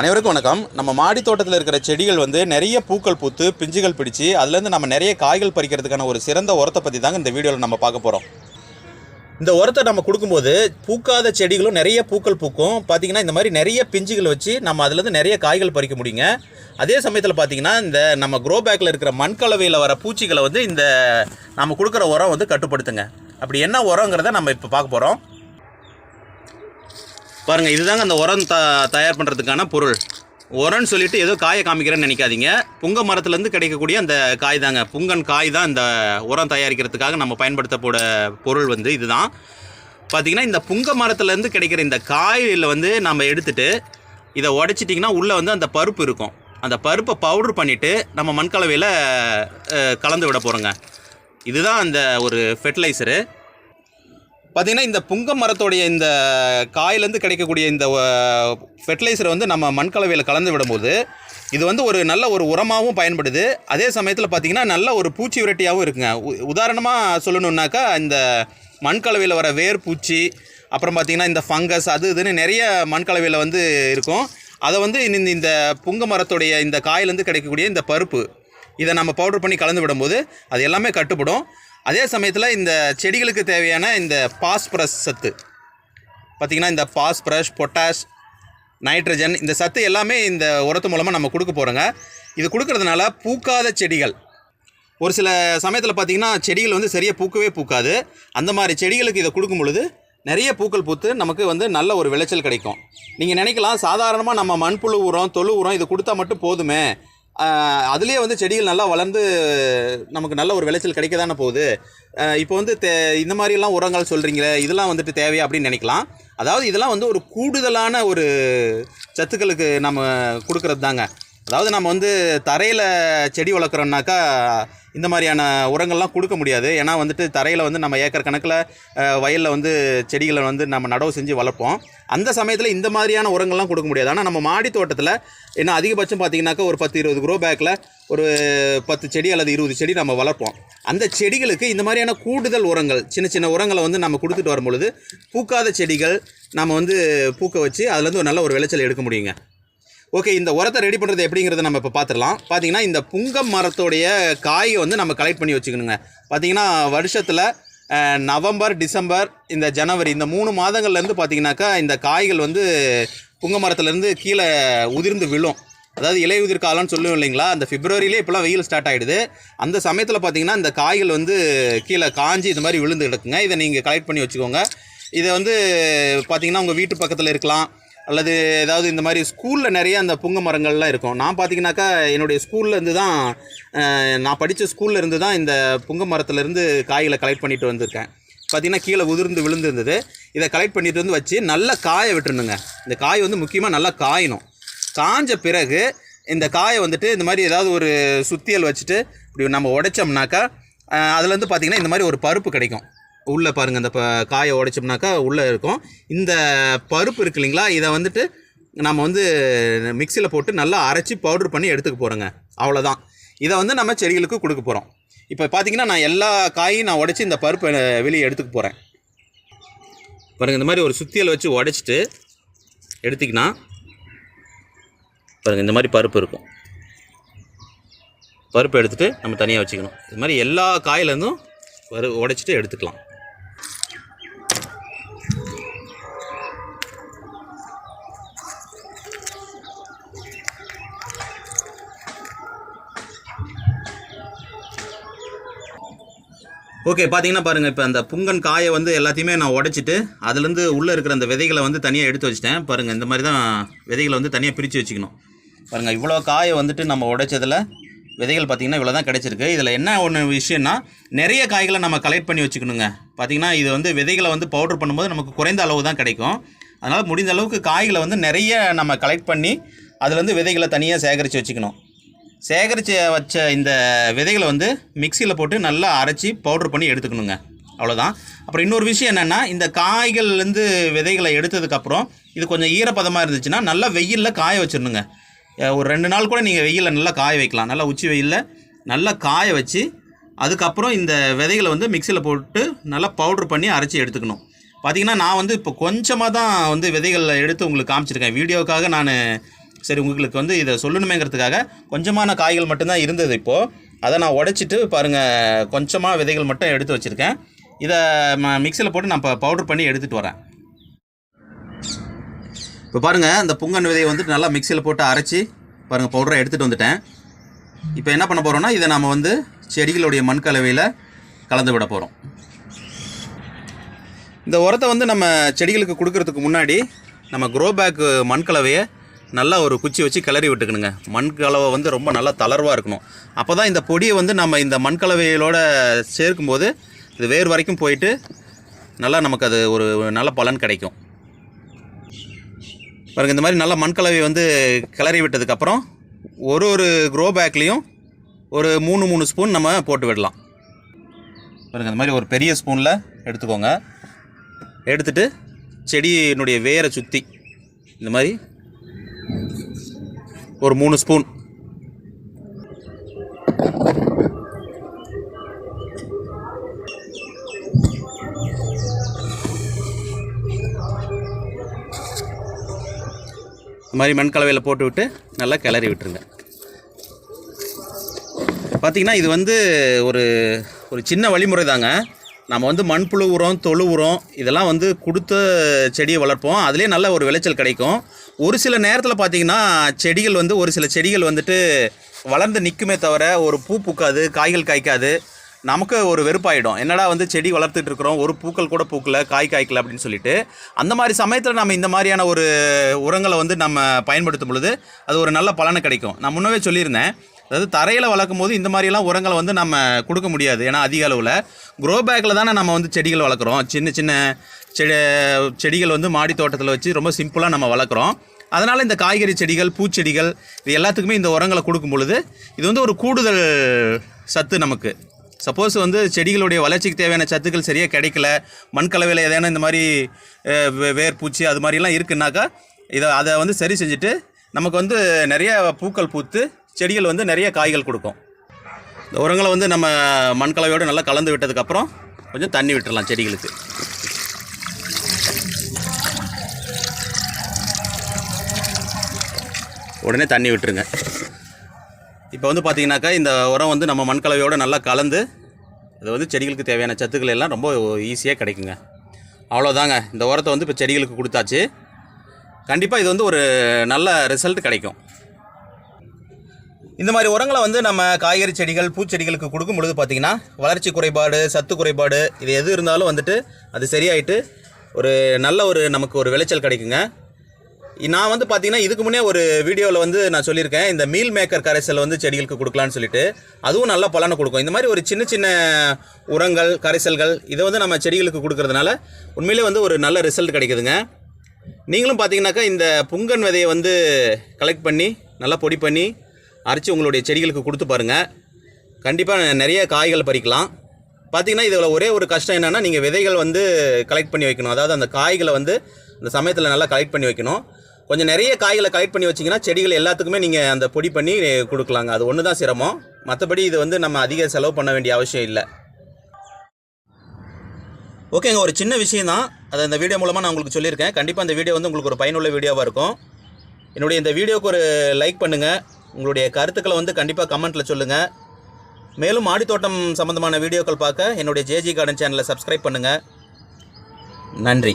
அனைவருக்கும் வணக்கம். நம்ம மாடி தோட்டத்தில் இருக்கிற செடிகள் வந்து நிறைய பூக்கள் பூத்து பிஞ்சுகள் பிடிச்சி அதுலேருந்து நம்ம நிறைய காய்கள் பறிக்கிறதுக்கான ஒரு சிறந்த உரத்தை பற்றி தாங்க இந்த வீடியோவில் நம்ம பார்க்க போகிறோம் இந்த உரத்தை நம்ம கொடுக்கும்போது பூக்காத செடிகளும் நிறைய பூக்கள் பூக்கும். பார்த்தீங்கன்னா இந்த மாதிரி நிறைய பிஞ்சுகள் வச்சு நம்ம அதுலேருந்து நிறைய காய்கள் பறிக்க முடியுங்க. அதே சமயத்தில் பார்த்தீங்கன்னா இந்த நம்ம க்ரோ பேக்கில் இருக்கிற மண்கலவையில் வர பூச்சிகளை வந்து இந்த நம்ம கொடுக்குற உரம் வந்து கட்டுப்படுத்துங்க. அப்படி என்ன உரங்கிறத நம்ம இப்போ பார்க்க போகிறோம் பாருங்கள் இதுதாங்க அந்த உரம் த தயார் பண்ணுறதுக்கான பொருள். உரம்னு சொல்லிட்டு ஏதோ காயை காமிக்கிறேன்னு நினைக்காதீங்க. புங்க மரத்துலேருந்து கிடைக்கக்கூடிய அந்த காய் தாங்க புங்கன் காய் தான் இந்த உரம் தயாரிக்கிறதுக்காக நம்ம பயன்படுத்தப்போட பொருள் வந்து இதுதான். பார்த்திங்கன்னா இந்த புங்க மரத்துலேருந்து கிடைக்கிற இந்த காயில் வந்து நம்ம எடுத்துகிட்டு இதை உடச்சிட்டிங்கன்னா உள்ளே வந்து அந்த பருப்பு இருக்கும். அந்த பருப்பை பவுடர் பண்ணிவிட்டு நம்ம மண்கலவையில் கலந்து விட போகிறோங்க இதுதான் அந்த ஒரு ஃபெர்டிலைசரு பார்த்திங்கன்னா இந்த புங்க மரத்தோடைய இந்த காயிலேருந்து கிடைக்கக்கூடிய இந்த ஃபெர்டிலைசரை வந்து நம்ம மண்கலவையில் கலந்து விடும்போது இது வந்து ஒரு நல்ல ஒரு உரமாகவும் பயன்படுது. அதே சமயத்தில் பார்த்தீங்கன்னா நல்ல ஒரு பூச்சி விரட்டியாகவும் இருக்குங்க. உதாரணமாக சொல்லணுன்னாக்கா இந்த மண்கலவையில் வர வேர் பூச்சி அப்புறம் பார்த்திங்கன்னா இந்த ஃபங்கஸ் அது இதுன்னு நிறைய மண்கலவையில் வந்து இருக்கும். அதை வந்து இந்த இந்த புங்க மரத்துடைய இந்த காயிலேருந்து கிடைக்கக்கூடிய இந்த பருப்பு இதை நம்ம பவுடர் பண்ணி கலந்து விடும்போது அது எல்லாமே கட்டுப்படும். அதே சமயத்தில் இந்த செடிகளுக்கு தேவையான இந்த பாஸ்பரஸ் சத்து. பார்த்திங்கன்னா இந்த பாஸ்பரஸ் பொட்டாஷ் நைட்ரஜன் இந்த சத்து எல்லாமே இந்த உரத்து மூலமாக நம்ம கொடுக்க போகிறோங்க இது கொடுக்கறதுனால பூக்காத செடிகள். ஒரு சில சமயத்தில் பார்த்திங்கன்னா செடிகள் வந்து சரியாக பூக்கவே பூக்காது. அந்த மாதிரி செடிகளுக்கு இதை கொடுக்கும் பொழுது நிறைய பூக்கள் பூத்து நமக்கு வந்து நல்ல ஒரு விளைச்சல் கிடைக்கும். நீங்கள் நினைக்கலாம் சாதாரணமாக நம்ம மண்புழு உரம் தொழு உரம் இது கொடுத்தா மட்டும் போதுமே. அதுலேயே வந்து செடிகள் நல்லா வளர்ந்து நமக்கு நல்ல ஒரு விளைச்சல் கிடைக்க தானே போகுது இப்போ வந்து தே இந்த மாதிரிலாம் உரங்கள் சொல்கிறீங்களே இதெல்லாம் வந்துட்டு தேவையா அப்படின்னு நினைக்கலாம். அதாவது இதெல்லாம் வந்து ஒரு கூடுதலான ஒரு சத்துக்களுக்கு நம்ம கொடுக்கறது தாங்க அதாவது நம்ம வந்து தரையில் செடி வளர்க்குறோம்னாக்கா இந்த மாதிரியான உரங்கள்லாம் கொடுக்க முடியாது. ஏன்னா வந்துட்டு தரையில் வந்து நம்ம ஏக்கர் கணக்கில் வயலில் வந்து செடிகளை வந்து நம்ம நடவு செஞ்சு வளர்ப்போம். அந்த சமயத்தில் இந்த மாதிரியான உரங்கள்லாம் கொடுக்க முடியாது. ஆனால் நம்ம மாடி தோட்டத்தில் என்ன அதிகபட்சம் பார்த்தீங்கன்னாக்கா ஒரு பத்து இருபது க்ரோ பேக்கில் ஒரு பத்து செடி அல்லது இருபது செடி நம்ம வளர்ப்போம். அந்த செடிகளுக்கு இந்த மாதிரியான கூடுதல் உரங்கள் சின்ன சின்ன உரங்களை வந்து நம்ம கொடுத்துட்டு வரும்பொழுது பூக்காத செடிகள் நம்ம வந்து பூக்க வச்சு அதுலேருந்து ஒரு நல்ல ஒரு விளைச்சல் எடுக்க முடியுங்க. ஓகே இந்த உரத்தை ரெடி பண்ணுறது எப்படிங்கிறத நம்ம இப்போ பார்த்துடலாம் பார்த்தீங்கன்னா இந்த புங்கம் மரத்தோடைய காயை வந்து நம்ம கலெக்ட் பண்ணி வச்சுக்கணுங்க. பார்த்தீங்கன்னா வருஷத்தில் நவம்பர் டிசம்பர் இந்த ஜனவரி இந்த மூணு மாதங்கள்லேருந்து பார்த்தீங்கன்னாக்கா இந்த காய்கள் வந்து புங்க மரத்துலேருந்து கீழே உதிர்ந்து விழும். அதாவது இலையுதிர் காலம்னு சொல்லுவோம் இல்லைங்களா? அந்த பிப்ரவரியிலே இப்போலாம் வெயில் ஸ்டார்ட் ஆகிடுது அந்த சமயத்தில் பார்த்தீங்கன்னா இந்த காய்கள் வந்து கீழே காஞ்சி இது மாதிரி விழுந்து கிடக்குங்க. இதை நீங்கள் கலெக்ட் பண்ணி வச்சுக்கோங்க. இதை வந்து பார்த்தீங்கன்னா உங்கள் வீட்டு பக்கத்தில் இருக்கலாம். அல்லது ஏதாவது இந்த மாதிரி ஸ்கூலில் நிறைய அந்த புங்க மரங்கள்லாம் இருக்கும். நான் பார்த்தீங்கன்னாக்கா என்னுடைய ஸ்கூல்லேருந்து தான் நான் படித்த ஸ்கூல்ல இருந்து தான் இந்த புங்க மரத்துலேருந்து காய்களை கலெக்ட் பண்ணிட்டு வந்திருக்கேன். பார்த்தீங்கன்னா கீழே உதிர்ந்து விழுந்துருந்தது. இதை கலெக்ட் பண்ணிட்டு வந்து வச்சு நல்லா காய விட்டுருணுங்க இந்த காய் வந்து முக்கியமாக நல்லா காயணும். காஞ்ச பிறகு இந்த காயை வந்துட்டு இந்த மாதிரி ஏதாவது ஒரு சுத்தியல் வச்சுட்டு இப்படி நம்ம உடைச்சோம்னாக்கா அதுலேருந்து பார்த்தீங்கன்னா இந்த மாதிரி ஒரு பருப்பு கிடைக்கும். உள்ளே பாருங்கள் இந்த ப காயை உடைச்சோம்னாக்கா உள்ளே இருக்கும். இந்த பருப்பு இருக்கு இல்லைங்களா இதை வந்துட்டு நம்ம வந்து மிக்சியில் போட்டு நல்லா அரைச்சி பவுடர் பண்ணி எடுத்துக்க போகிறோங்க அவ்வளோதான் இதை வந்து நம்ம செடிகளுக்கு கொடுக்க போகிறோம் இப்போ பார்த்தீங்கன்னா நான் எல்லா காயும் நான் உடச்சி இந்த பருப்பை வெளியே எடுத்துக்க போகிறேன் பாருங்கள் இந்த மாதிரி ஒரு சுத்தியல் வச்சு உடைச்சிட்டு எடுத்திங்கன்னா பாருங்கள் இந்த மாதிரி பருப்பு இருக்கும். பருப்பு எடுத்துகிட்டு நம்ம தனியாக வச்சுக்கணும். இது மாதிரி எல்லா காயிலேருந்தும் வரு உடைச்சிட்டு எடுத்துக்கலாம். ஓகே பார்த்தீங்கன்னா பாருங்கள் இப்போ அந்த புங்கன் காயை வந்து எல்லாத்தையுமே நான் உடைச்சிட்டு அதுலேருந்து உள்ளே இருக்கிற அந்த விதைகளை வந்து தனியாக எடுத்து வச்சிட்டேன். பாருங்கள் இந்த மாதிரி தான் விதைகளை வந்து தனியாக பிரித்து வச்சுக்கணும். பாருங்கள் இவ்வளோ காயை வந்துட்டு நம்ம உடைச்சதில் விதைகள் பார்த்திங்கன்னா இவ்வளோ தான் கிடச்சிருக்கு. இதில் என்ன ஒன்று விஷயம்னா நிறைய காய்களை நம்ம கலெக்ட் பண்ணி வச்சுக்கணுங்க. பார்த்திங்கன்னா இது வந்து விதைகளை வந்து பவுடர் பண்ணும்போது நமக்கு குறைந்த அளவு தான் கிடைக்கும். அதனால் முடிந்த அளவுக்கு காய்களை வந்து நிறைய நம்ம கலெக்ட் பண்ணி அதுலேருந்து விதைகளை தனியாக சேகரித்து வச்சுக்கணும். சேகரித்து வச்ச இந்த விதைகளை வந்து மிக்சியில் போட்டு நல்லா அரைச்சி பவுடர் பண்ணி எடுத்துக்கணுங்க. அவ்வளோதான் அப்புறம் இன்னொரு விஷயம் என்னென்னா இந்த காய்கள்லேருந்து விதைகளை எடுத்ததுக்கப்புறம் இது கொஞ்சம் ஈரப்பதமாக இருந்துச்சுன்னா நல்லா வெயிலில் காய வச்சிடணுங்க. ஒரு ரெண்டு நாள் கூட நீங்கள் வெயிலில் நல்லா காய வைக்கலாம். நல்லா உச்சி வெயிலில் நல்லா காய வச்சு அதுக்கப்புறம் இந்த விதைகளை வந்து மிக்சியில் போட்டு நல்லா பவுட்ரு பண்ணி அரைச்சி எடுத்துக்கணும். பார்த்தீங்கன்னா நான் வந்து இப்போ கொஞ்சமாக தான் வந்து விதைகளை எடுத்து உங்களுக்கு காமிச்சிருக்கேன். வீடியோக்காக நான் சரி உங்களுக்கு வந்து இதை சொல்லணுமேங்கிறதுக்காக கொஞ்சமான காய்கள் மட்டும்தான் இருந்தது இப்போது அதை நான் உடச்சிட்டு பாருங்கள் கொஞ்சமாக விதைகள் மட்டும் எடுத்து வச்சுருக்கேன். இதை மிக்சியில் போட்டு நான் இப்போ பவுடர் பண்ணி எடுத்துகிட்டு வரேன். இப்போ பாருங்கள் இந்த புங்கன் விதையை வந்துட்டு நல்லா மிக்சியில் போட்டு அரைச்சி பாருங்கள் பவுடரை எடுத்துகிட்டு வந்துட்டேன். இப்போ என்ன பண்ண போகிறோன்னா இதை நம்ம வந்து செடிகளுடைய மண் கலவையில் கலந்து விட போகிறோம் இந்த உரத்தை வந்து நம்ம செடிகளுக்கு கொடுக்கறதுக்கு முன்னாடி நம்ம க்ரோ பேக்கு மண் கலவையை நல்லா ஒரு குச்சி வச்சு கிளறி விட்டுக்கணுங்க. மண் கலவை வந்து ரொம்ப நல்லா தளர்வாக இருக்கணும். அப்போ தான் இந்த பொடியை வந்து நம்ம இந்த மண் கலவைகளோட சேர்க்கும்போது இது வேர் வரைக்கும் போயிட்டு நல்லா நமக்கு அது ஒரு நல்ல பலன் கிடைக்கும். பாருங்க இந்த மாதிரி நல்லா மண் கலவை வந்து கிளறி விட்டதுக்கப்புறம் ஒரு ஒரு க்ரோ பேக்லேயும் ஒரு மூணு மூணு ஸ்பூன் நம்ம போட்டு விடலாம். பாருங்கள் இந்த மாதிரி ஒரு பெரிய ஸ்பூனில் எடுத்துக்கோங்க. எடுத்துட்டு செடியினுடைய வேரை சுற்றி இந்த மாதிரி ஒரு மூணு ஸ்பூன். இந்த மாதிரி மண் கலவையில் போட்டு விட்டு நல்லா கிளறி விட்டுருங்க. பார்த்திங்கன்னா இது வந்து ஒரு ஒரு சின்ன வழிமுறை தாங்க நம்ம வந்து மண்புழு உரம் தொழு உரம் இதெல்லாம் வந்து கொடுத்த செடியை வளர்ப்போம். அதுலேயே நல்ல ஒரு விளைச்சல் கிடைக்கும். ஒரு சில நேரத்தில் பார்த்தீங்கன்னா செடிகள் வந்து ஒரு சில செடிகள் வந்துட்டு வளர்ந்து நிற்குமே தவிர ஒரு பூ பூக்காது காய்கள் காய்க்காது நமக்கு ஒரு வெறுப்பாயிடும். என்னடா வந்து செடி வளர்த்துட்டு இருக்கிறோம் ஒரு பூக்கள் கூட பூக்கல காய் காய்க்கல அப்படின்னு சொல்லிட்டு. அந்த மாதிரி சமயத்தில் நம்ம இந்த மாதிரியான ஒரு உரங்களை வந்து நம்ம பயன்படுத்தும் பொழுது அது ஒரு நல்ல பலனை கிடைக்கும். நான் முன்னவே சொல்லியிருந்தேன் அதாவது தரையில் வளர்க்கும் போது இந்த மாதிரியெல்லாம் உரங்களை வந்து நம்ம கொடுக்க முடியாது. ஏன்னா அதிக அளவில். க்ரோ பேக்கில் தானே நம்ம வந்து செடிகள் வளர்க்குறோம். சின்ன சின்ன செடி செடிகள் வந்து மாடி தோட்டத்தில் வச்சு ரொம்ப சிம்பிளாக நம்ம வளர்க்குறோம். அதனால் இந்த காய்கறி செடிகள் பூச்செடிகள் இது எல்லாத்துக்குமே இந்த உரங்களை கொடுக்கும் பொழுது இது வந்து ஒரு கூடுதல் சத்து நமக்கு. சப்போஸ் வந்து செடிகளுடைய வளர்ச்சிக்கு தேவையான சத்துக்கள் சரியாக கிடைக்கல மண் கலவையில் ஏதேனும் இந்த மாதிரி வேர் பூச்சி அது மாதிரிலாம் இருக்குன்னாக்கா இதை அதை வந்து சரி செஞ்சுட்டு நமக்கு வந்து நிறைய பூக்கள் பூத்து செடிகள் வந்து நிறைய காய்கள் கொடுக்கும். இந்த உரங்களை வந்து நம்ம மண் கலவையோடு நல்லா கலந்து விட்டதுக்கப்புறம் கொஞ்சம் தண்ணி விட்டுடலாம் செடிகளுக்கு. உடனே தண்ணி விட்டுருங்க. இப்போ வந்து பார்த்தீங்கன்னாக்கா இந்த உரம் வந்து நம்ம மண் கலவையோடு நல்லா கலந்து இது வந்து செடிகளுக்கு தேவையான சத்துக்கள் எல்லாம் ரொம்ப ஈஸியாக கிடைக்குங்க. அவ்வளோதாங்க இந்த உரத்தை வந்து இப்போ செடிகளுக்கு கொடுத்தாச்சு. கண்டிப்பாக இது வந்து ஒரு நல்ல ரிசல்ட் கிடைக்கும். இந்த மாதிரி உரங்களை வந்து நம்ம காய்கறி செடிகள் பூச்செடிகளுக்கு கொடுக்கும் பொழுது பார்த்தீங்கன்னா வளர்ச்சி குறைபாடு சத்து குறைபாடு இது எது இருந்தாலும் வந்துட்டு அது சரியாயிட்டு ஒரு நல்ல ஒரு நமக்கு ஒரு விளைச்சல் கிடைக்குங்க. நான் வந்து பார்த்தீங்கன்னா இதுக்கு முன்னே ஒரு வீடியோவில் வந்து நான் சொல்லியிருக்கேன். இந்த மீல் மேக்கர் கரைசல் வந்து செடிகளுக்கு கொடுக்கலான்னு சொல்லிட்டு. அதுவும் நல்ல பலனை கொடுக்கும். இந்த மாதிரி ஒரு சின்ன சின்ன உரங்கள் கரைசல்கள் இதை வந்து நம்ம செடிகளுக்கு கொடுக்கறதுனால உண்மையிலே வந்து ஒரு நல்ல ரிசல்ட் கிடைக்குதுங்க. நீங்களும் பார்த்தீங்கன்னாக்கா இந்த புங்கன் விதையை வந்து கலெக்ட் பண்ணி நல்லா பொடி பண்ணி அரைச்சி உங்களுடைய செடிகளுக்கு கொடுத்து பாருங்கள் கண்டிப்பாக நிறைய காய்கள் பறிக்கலாம். பார்த்தீங்கன்னா இதில் ஒரே ஒரு கஷ்டம் என்னென்னா நீங்கள் விதைகள் வந்து கலெக்ட் பண்ணி வைக்கணும். அதாவது அந்த காய்களை வந்து இந்த சமயத்தில் நல்லா கலெக்ட் பண்ணி வைக்கணும். கொஞ்சம் நிறைய காய்களை கலெக்ட் பண்ணி வச்சிங்கன்னா செடிகள் எல்லாத்துக்குமே நீங்கள் அந்த பொடி பண்ணி கொடுக்கலாங்க. அது ஒன்று தான் சிரமம். மற்றபடி இது வந்து நம்ம அதிக செலவு பண்ண வேண்டிய அவசியம் இல்லை. ஓகேங்க ஒரு சின்ன விஷயம் தான் அதை இந்த வீடியோ மூலமாக நான் உங்களுக்கு சொல்லியிருக்கேன். கண்டிப்பாக இந்த வீடியோ வந்து உங்களுக்கு ஒரு பயனுள்ள வீடியோவாக இருக்கும். என்னுடைய இந்த வீடியோவுக்கு ஒரு லைக் பண்ணுங்கள் உங்களுடைய கருத்துக்களை வந்து கண்டிப்பாக கமெண்ட்டில் சொல்லுங்கள் மேலும் மாடித்தோட்டம் சம்மந்தமான வீடியோக்கள் பார்க்க என்னுடைய ஜேஜி கார்டன் சேனலை சப்ஸ்கிரைப் பண்ணுங்கள் நன்றி.